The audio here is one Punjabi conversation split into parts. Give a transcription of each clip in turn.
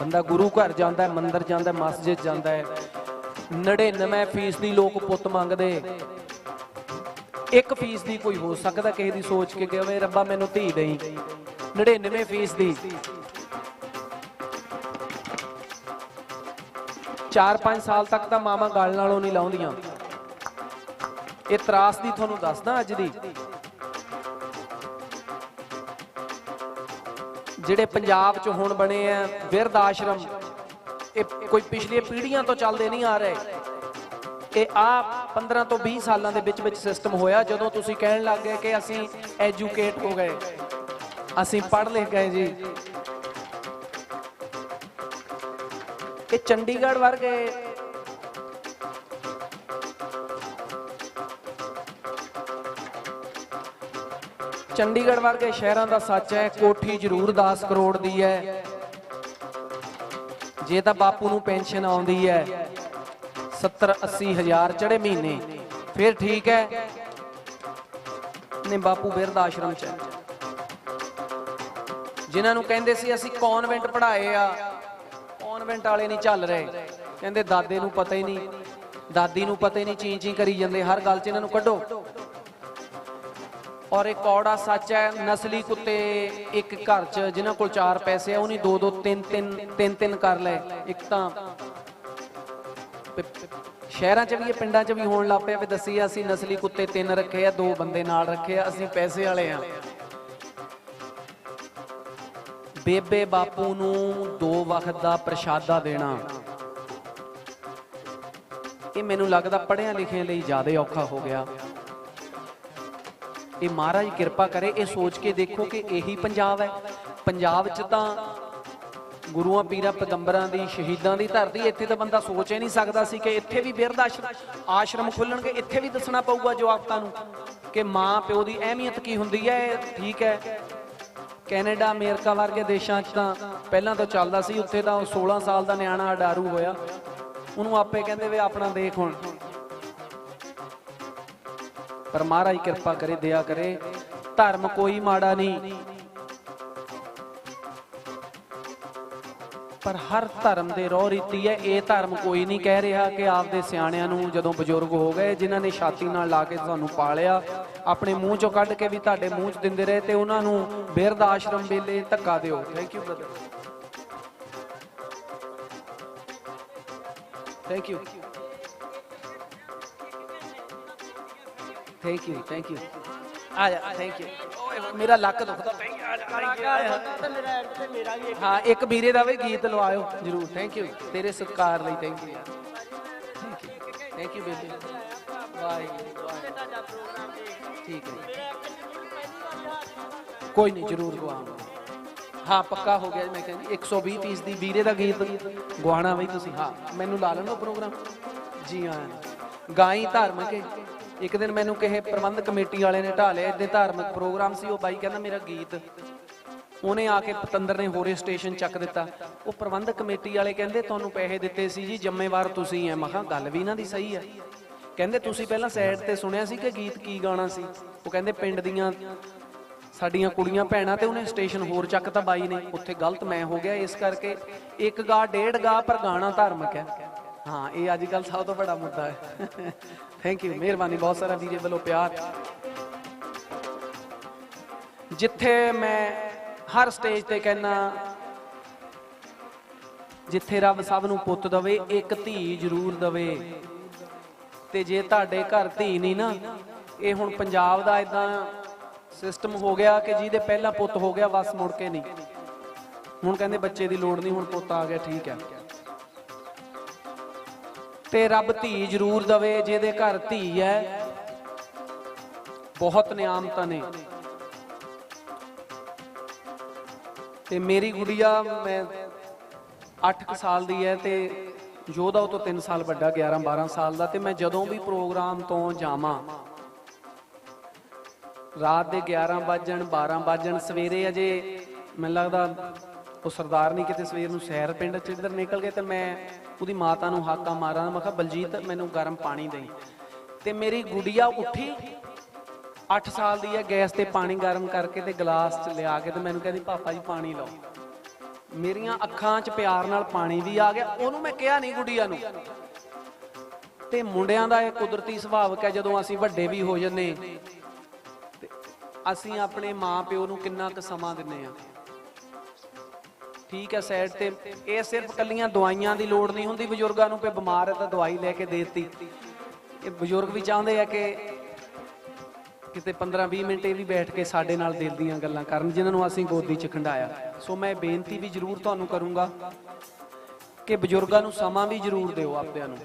ਬੰਦਾ ਗੁਰੂ ਘਰ ਜਾਂਦਾ ਹੈ, ਮੰਦਿਰ ਜਾਂਦਾ ਹੈ, ਮਸਜਿਦ ਜਾਂਦਾ ਹੈ। 99 ਫੀਸਦੀ ਲੋਕ ਪੁੱਤ ਮੰਗਦੇ। ਇੱਕ ਫੀਸਦੀ ਕੋਈ ਹੋ ਸਕਦਾ, ਕਿਸੇ ਦੀ ਸੋਚ ਕੇ ਕਹੇ ਰੱਬਾ ਮੈਨੂੰ ਧੀ ਦੇਈ। 99 ਫੀਸਦੀ। 4-5 ਸਾਲ ਤੱਕ ਤਾਂ ਮਾਮਾ ਗੱਲ ਨਾਲੋਂ ਨਹੀਂ ਲਾਉਂਦੀਆਂ। ਇਹ ਤਰਾਸ ਦੀ ਤੁਹਾਨੂੰ ਦੱਸਦਾ ਅੱਜ ਦੀ। ਜਿਹੜੇ ਪੰਜਾਬ 'ਚ ਹੁਣ ਬਣੇ ਆ, ਵਿਰਧ ਆਸ਼ਰਮ, ਇਹ ਕੋਈ ਪਿਛਲੀਆਂ ਪੀੜ੍ਹੀਆਂ ਤੋਂ ਚੱਲਦੇ ਨਹੀਂ ਆ ਰਹੇ। ਇਹ ਆ 15 ਤੋਂ 20 ਸਾਲਾਂ ਦੇ ਵਿੱਚ ਵਿੱਚ ਸਿਸਟਮ ਹੋਇਆ, ਜਦੋਂ ਤੁਸੀਂ ਕਹਿਣ ਲੱਗ ਗਏ ਕਿ ਅਸੀਂ ਐਜੂਕੇਟ ਹੋ ਗਏ। ਅਸੀਂ ਪੜ੍ਹ ਲਿਖ ਗਏ ਜੀ। ਇਹ ਚੰਡੀਗੜ੍ਹ ਵਰਗੇ ਚੰਡੀਗੜ੍ਹ ਵਰਗੇ ਸ਼ਹਿਰਾਂ ਦਾ ਸੱਚ ਹੈ, ਕੋਠੀ ਜ਼ਰੂਰ 10 ਕਰੋੜ ਦੀ ਹੈ। ਜੇ ਤਾਂ ਬਾਪੂ ਨੂੰ ਪੈਨਸ਼ਨ ਆਉਂਦੀ ਹੈ 70 80 ਹਜ਼ਾਰ ਚੜੇ ਮਹੀਨੇ, ਫਿਰ ਠੀਕ ਹੈ। ਨੇ ਬਾਪੂ ਬਿਰਧ ਆਸ਼ਰਮ ਚ ਹੈ। ਜਿਨ੍ਹਾਂ ਨੂੰ ਕਹਿੰਦੇ ਸੀ, ਅਸੀਂ ਕਨਵੈਂਟ ਪੜ੍ਹਾਏ ਆ, ਕਨਵੈਂਟ ਵਾਲੇ ਨਹੀਂ ਚੱਲ ਰਹੇ। ਕਹਿੰਦੇ, ਦਾਦੇ ਨੂੰ ਪਤਾ ਹੀ ਨਹੀਂ, ਦਾਦੀ ਨੂੰ ਪਤਾ ਹੀ ਨਹੀਂ ਚੀਂ ਚੀਂ ਕਰੀ ਜਾਂਦੇ, ਹਰ ਗੱਲ 'ਚ ਇਹਨਾਂ ਨੂੰ ਕੱਢੋ। ਔਰ ਇਹ ਕੌੜਾ ਸੱਚ ਹੈ, ਨਸਲੀ ਕੁੱਤੇ ਇੱਕ ਘਰ 'ਚ, ਜਿਨ੍ਹਾਂ ਕੋਲ ਚਾਰ ਪੈਸੇ ਆ, ਉਹ ਨਹੀਂ, ਦੋ ਦੋ, ਤਿੰਨ ਤਿੰਨ ਤਿੰਨ ਤਿੰਨ ਕਰ ਲਏ। ਇੱਕ ਤਾਂ ਸ਼ਹਿਰਾਂ 'ਚ ਵੀ ਇਹ, ਪਿੰਡਾਂ 'ਚ ਵੀ ਹੋਣ ਲੱਗ ਪਿਆ ਵੀ ਦੱਸੀ ਅਸੀਂ ਨਸਲੀ ਕੁੱਤੇ ਤਿੰਨ ਰੱਖੇ ਆ, ਦੋ ਬੰਦੇ ਨਾਲ ਰੱਖੇ ਆ, ਅਸੀਂ ਪੈਸੇ ਵਾਲੇ ਆ। ਬੇਬੇ ਬਾਪੂ ਨੂੰ ਦੋ ਵਕਤ ਦਾ ਪ੍ਰਸ਼ਾਦਾ ਦੇਣਾ। ਇਹ ਮੈਨੂੰ ਲੱਗਦਾ ਪੜ੍ਹਿਆ ਲਿਖਿਆਂ ਲਈ ਜ਼ਿਆਦਾ ਔਖਾ ਹੋ ਗਿਆ। ਇਹ ਮਹਾਰਾਜ ਕਿਰਪਾ ਕਰੇ, ਇਹ ਸੋਚ ਕੇ ਦੇਖੋ ਕਿ ਇਹੀ ਪੰਜਾਬ ਹੈ। ਪੰਜਾਬ 'ਚ ਤਾਂ ਗੁਰੂਆਂ, ਪੀਰਾਂ, ਪੈਗੰਬਰਾਂ ਦੀ, ਸ਼ਹੀਦਾਂ ਦੀ ਧਰਤੀ, ਇੱਥੇ ਤਾਂ ਬੰਦਾ ਸੋਚ ਹੀ ਨਹੀਂ ਸਕਦਾ ਸੀ ਕਿ ਇੱਥੇ ਵੀ ਬਿਰਧ ਆਸ਼ਰਮ ਆਸ਼ਰਮ ਖੁੱਲਣਗੇ, ਇੱਥੇ ਵੀ ਦੱਸਣਾ ਪਊਗਾ ਜਵਾਕਾਂ ਨੂੰ ਕਿ ਮਾਂ ਪਿਓ ਦੀ ਅਹਿਮੀਅਤ ਕੀ ਹੁੰਦੀ ਹੈ, ਇਹ ਠੀਕ ਹੈ। ਕੈਨੇਡਾ, ਅਮਰੀਕਾ ਵਰਗੇ ਦੇਸ਼ਾਂ 'ਚ ਤਾਂ ਪਹਿਲਾਂ ਤਾਂ ਚੱਲਦਾ ਸੀ, ਉੱਥੇ ਤਾਂ ਉਹ 16 ਸਾਲ ਦਾ ਨਿਆਣਾ ਅਡਾਰੂ ਹੋਇਆ। ਉਹਨੂੰ ਆਪੇ ਕਹਿੰਦੇ ਵੇ ਆਪਣਾ ਦੇਖ ਹੁਣ। ਪਰ ਮਹਾਰਾਜ ਕਿਰਪਾ ਕਰੇ, ਦਇਆ ਕਰੇ। ਧਰਮ ਕੋਈ ਮਾੜਾ ਨਹੀਂ। ਪਰ ਹਰ ਧਰਮ ਦੇ ਰੋਹ ਰੀਤੀ ਹੈ। ਇਹ ਧਰਮ ਕੋਈ ਨਹੀਂ ਕਹਿ ਰਿਹਾ ਕਿ ਆਪਦੇ ਸਿਆਣਿਆਂ ਨੂੰ ਜਦੋਂ ਬਜ਼ੁਰਗ ਹੋ ਗਏ, ਜਿਨ੍ਹਾਂ ਨੇ ਛਾਤੀ ਨਾਲ ਲਾ ਕੇ ਤੁਹਾਨੂੰ ਪਾਲਿਆ, ਆਪਣੇ ਮੂੰਹ ਚੋਂ ਕੱਢ ਕੇ ਵੀ ਤੁਹਾਡੇ ਮੂੰਹ 'ਚ ਦਿੰਦੇ ਰਹੇ ਤੇ ਉਹਨਾਂ ਨੂੰ ਬਿਰਧ ਆਸ਼ਰਮ ਵੇਲੇ ਧੱਕਾ ਦਿਓ। Thank you brother thank you thank you thank you ਆ ਜਾ ਥੈਂਕ ਯੂ ਓਏ ਮੇਰਾ ਲੱਕ ਦੁਖਦਾ। thank ਹਾਂ ਇੱਕ ਵੀਰੇ ਦਾ ਵੀ ਗੀਤ ਲਵਾਇਓ ਜਰੂਰ। ਥੈਂਕ ਯੂ ਤੇਰੇ ਸਤਿਕਾਰ ਲਈ thank you thank you thank you baby bye ਠੀਕ ਹੈ ਕੋਈ ਨਹੀਂ ਜਰੂਰ ਗਵਾਵਾਂਗੇ। ਹਾਂ ਪੱਕਾ ਹੋ ਗਿਆ ਜੀ, ਮੈਂ ਕਹਿੰਦੀ 120 ਫੀਸ ਦੀ ਵੀਰੇ ਦਾ ਗੀਤ ਗਵਾਣਾ ਬਈ ਤੁਸੀਂ। ਹਾਂ ਮੈਨੂੰ ਲਾ ਲੈਣੋ ਪ੍ਰੋਗਰਾਮ। ਜੀ ਹਾਂ। ਗਾਈ ਧਾਰਮਿਕ ਹੈ। ਇੱਕ ਦਿਨ ਮੈਨੂੰ ਕਿਸੇ ਪ੍ਰਬੰਧ ਕਮੇਟੀ ਵਾਲੇ ਨੇ ਢਾ ਇੱਥੇ ਧਾਰਮਿਕ ਪ੍ਰੋਗਰਾਮ ਸੀ, ਉਹ ਬਾਈ ਕਹਿੰਦਾ ਮੇਰਾ ਗੀਤ। ਉਹਨੇ ਆ ਕੇ ਪਤੰਦਰ ਨੇ ਹੋਰੇ ਸਟੇਸ਼ਨ ਚੱਕ ਦਿੱਤਾ। ਉਹ ਪ੍ਰਬੰਧਕ ਕਮੇਟੀ ਵਾਲੇ ਕਹਿੰਦੇ, ਤੁਹਾਨੂੰ ਪੈਸੇ ਦਿੱਤੇ ਸੀ ਜੀ, ਜ਼ਿੰਮੇਵਾਰ ਤੁਸੀਂ ਐ। ਮੈਂ ਕਿਹਾ, ਗੱਲ ਵੀ ਇਹਨਾਂ ਦੀ ਸਹੀ ਹੈ ਕਹਿੰਦੇ, ਤੁਸੀਂ ਪਹਿਲਾਂ ਸਾਈਡ ਤੇ ਸੁਣਿਆ ਸੀ ਕਿ ਗੀਤ ਕੀ ਗਾਣਾ ਸੀ? ਉਹ ਕਹਿੰਦੇ, ਪਿੰਡ ਦੀਆਂ ਸਾਡੀਆਂ ਕੁੜੀਆਂ ਭੈਣਾਂ ਤੇ ਉਹਨੇ ਸਟੇਸ਼ਨ ਹੋਰ ਚੱਕ ਤਾਂ ਬਾਈ ਨੇ। ਉੱਥੇ ਗਲਤ ਮੈਂ ਹੋ ਗਿਆ, ਇਸ ਕਰਕੇ ਇੱਕ ਗਾ, ਡੇਢ ਗਾ, ਪਰ ਗਾਣਾ ਧਾਰਮਿਕ ਹੈ ਹਾਂ, ਇਹ ਅੱਜ ਕੱਲ ਸਭ ਤੋਂ ਵੱਡਾ ਮੁੱਦਾ ਹੈ ਥੈਂਕ ਯੂ ਮਿਹਰਬਾਨੀ ਬਹੁਤ ਸਾਰਾ ਵੀਰੇ ਵੱਲੋਂ ਪਿਆਰ। ਜਿੱਥੇ ਮੈਂ ਹਰ ਸਟੇਜ ਤੇ ਕਹਿਣਾ ਜਿੱਥੇ ਰੱਬ ਸਭ ਨੂੰ ਪੁੱਤ ਦਵੇ, ਇੱਕ ਧੀ ਜ਼ਰੂਰ ਦਵੇ। ਤੇ ਜੇ ਤੁਹਾਡੇ ਘਰ ਧੀ ਨਹੀਂ ਨਾ, ਇਹ ਹੁਣ ਪੰਜਾਬ ਦਾ ਇਦਾਂ ਸਿਸਟਮ ਹੋ ਗਿਆ ਕਿ ਜਿਹਦੇ ਪਹਿਲਾਂ ਪੁੱਤ ਹੋ ਗਿਆ, ਬਸ ਮੁੜ ਕੇ ਨਹੀਂ। ਹੁਣ ਕਹਿੰਦੇ ਬੱਚੇ ਦੀ ਲੋੜ ਨਹੀਂ, ਹੁਣ ਪੁੱਤ ਆ ਗਿਆ, ਠੀਕ ਹੈ। ਤੇ ਰੱਬ ਧੀ ਜ਼ਰੂਰ ਦਵੇ, ਜਿਹਦੇ ਘਰ ਧੀ ਹੈ। ਬਹੁਤ ਨਿਆਮਤਾਂ ਨੇ। ਤੇ ਮੇਰੀ ਗੁੜੀਆ, ਮੈਂ 8 ਸਾਲ ਦੀ ਹੈ ਤੇ ਯੋਧਾ ਉਹ ਤੋਂ 3 ਸਾਲ ਵੱਡਾ 11 12 ਸਾਲ ਦਾ। ਤੇ ਮੈਂ ਜਦੋਂ ਵੀ ਪ੍ਰੋਗਰਾਮ ਤੋਂ ਜਾਵਾਂ, ਰਾਤ ਦੇ 11 ਵਜਣ 12 ਵਜਣ, ਸਵੇਰੇ ਅਜੇ ਮੈਨੂੰ ਲੱਗਦਾ ਉਹ ਸਰਦਾਰ ਨਹੀਂ ਕਿਤੇ ਸਵੇਰ ਨੂੰ ਸ਼ਹਿਰ ਪਿੰਡ ਚ ਇੱਧਰ ਨਿਕਲ ਗਏ ਤੇ ਮੈਂ ਉਹਦੀ ਮਾਤਾ ਨੂੰ ਹਾਕਾ ਮਾਰਾਂ ਮੈਂ ਕਿਹਾ, ਬਲਜੀਤ, ਮੈਨੂੰ ਗਰਮ ਪਾਣੀ ਦੇਈ। ਤੇ ਮੇਰੀ ਗੁੜੀਆ ਉੱਠੀ 8 ਸਾਲ ਦੀ ਹੈ, ਗੈਸ ਤੇ ਪਾਣੀ ਗਰਮ ਕਰਕੇ ਤੇ ਗਲਾਸ ਚ ਲਿਆ ਕੇ ਤੇ ਮੈਨੂੰ ਕਹਿੰਦੀ, ਪਾਪਾ ਜੀ, ਪਾਣੀ ਲਓ। ਮੇਰੀਆਂ ਅੱਖਾਂ 'ਚ ਪਿਆਰ ਨਾਲ ਪਾਣੀ ਵੀ ਆ ਗਿਆ, ਉਹਨੂੰ ਮੈਂ ਕਿਹਾ ਨਹੀਂ ਗੁੱਡੀਆ ਨੂੰ। ਤੇ ਮੁੰਡਿਆਂ ਦਾ ਇਹ ਕੁਦਰਤੀ ਸੁਭਾਵਕ ਹੈ ਜਦੋਂ ਅਸੀਂ ਵੱਡੇ ਵੀ ਹੋ ਜੰਨੇ ਅਸੀਂ ਆਪਣੇ ਮਾਂ ਪਿਓ ਨੂੰ ਕਿੰਨਾ ਕੁ ਸਮਾਂ ਦਿੰਨੇ ਆ ਠੀਕ ਹੈ ਸਾਈਡ ਤੇ। ਇਹ ਸਿਰਫ ਕੱਲੀਆਂ ਦਵਾਈਆਂ ਦੀ ਲੋੜ ਨਹੀਂ ਹੁੰਦੀ, ਬਜ਼ੁਰਗਾਂ ਨੂੰ ਕਿ ਬਿਮਾਰ ਹੈ ਤਾਂ ਦਵਾਈ ਲੈ ਕੇ ਦੇ ਦਿੱਤੀ। ਇਹ ਬਜ਼ੁਰਗ ਵੀ ਚਾਹੁੰਦੇ ਆ ਕਿ ਕਿਤੇ 15-20 ਮਿੰਟ ਇਹ ਵੀ ਬੈਠ ਕੇ ਸਾਡੇ ਨਾਲ ਦਿਲ ਦੀਆਂ ਗੱਲਾਂ ਕਰਨ, ਜਿਨ੍ਹਾਂ ਨੂੰ ਅਸੀਂ ਗੋਦੀ 'ਚ ਖੰਡਾਇਆ। ਸੋ ਮੈਂ ਬੇਨਤੀ ਵੀ ਜ਼ਰੂਰ ਤੁਹਾਨੂੰ ਕਰੂੰਗਾ ਕਿ ਬਜ਼ੁਰਗਾਂ ਨੂੰ ਸਮਾਂ ਵੀ ਜ਼ਰੂਰ ਦਿਓ ਆਪਦਿਆਂ ਨੂੰ।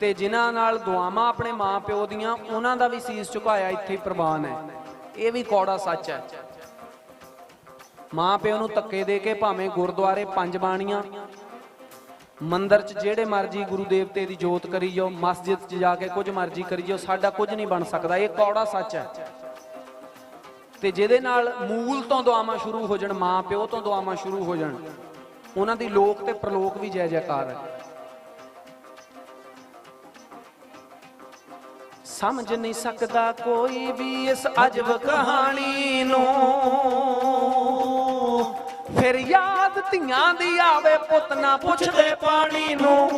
ਤੇ ਜਿਨ੍ਹਾਂ ਨਾਲ ਦੁਆਵਾਂ ਆਪਣੇ ਮਾਪਿਓ ਦੀਆਂ, ਉਹਨਾਂ ਦਾ ਵੀ ਸੀਸ ਝੁਕਾਇਆ ਇੱਥੇ ਪ੍ਰਵਾਨ ਹੈ। ਇਹ ਵੀ ਕੌੜਾ ਸੱਚ ਹੈ। ਮਾਂ ਪਿਓ ਨੂੰ ਧੱਕੇ ਦੇ ਕੇ ਭਾਵੇਂ ਗੁਰਦੁਆਰੇ ਪੰਜ ਬਾਣੀਆਂ, ਮੰਦਰ 'ਚ ਜਿਹੜੇ ਮਰਜ਼ੀ ਗੁਰੂ ਦੇਵਤੇ ਦੀ ਜੋਤ ਕਰੀ ਜਾਓ, ਮਸਜਿਦ 'ਚ ਜਾ ਕੇ ਕੁਝ ਮਰਜ਼ੀ ਕਰੀ ਜਾਓ, ਸਾਡਾ ਕੁਝ ਨਹੀਂ ਬਣ ਸਕਦਾ, ਇਹ ਕੌੜਾ ਸੱਚ ਹੈ। ਤੇ ਜਿਹਦੇ ਨਾਲ ਮੂਲ ਤੋਂ ਦੁਆਵਾਂ ਸ਼ੁਰੂ ਹੋ ਜਾਣ, ਮਾਂ ਪਿਓ ਤੋਂ ਦੁਆਵਾਂ ਸ਼ੁਰੂ ਹੋ ਜਾਣ, ਉਹਨਾਂ ਦੀ ਲੋਕ ਤੇ ਪ੍ਰਲੋਕ ਵੀ ਜੈ ਜੈਕਾਰ ਹੈ। ਸਮਝ ਨਹੀਂ ਸਕਦਾ ਕੋਈ ਵੀ ਇਸ ਅਜਬ ਕਹਾਣੀ ਨੂੰ। ਫਿਰ ਯਾਦ ਧੀਆਂ ਦੀ ਆਵੇ ਪੁੱਤ ਨਾ ਪੁੱਛਦੇ ਪਾਣੀ ਨੂੰ।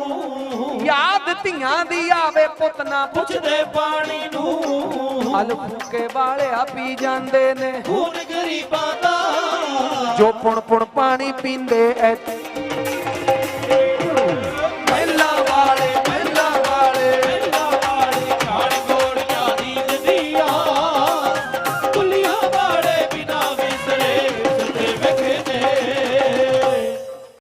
ਯਾਦ ਧੀਆਂ ਦੀ ਆਵੇ ਪੁੱਤ ਨਾ ਪੁੱਛਦੇ ਪਾਣੀ ਨੂੰ। ਹਲ ਫੂਕੇ ਵਾਲਿਆ ਪੀ ਜਾਂਦੇ ਨੇ। ਖੂਨ ਗਰੀਬਾਂ ਦਾ। ਜੋ ਪੁਣ ਪੁਣ ਪਾਣੀ ਪੀਂਦੇ ਐ।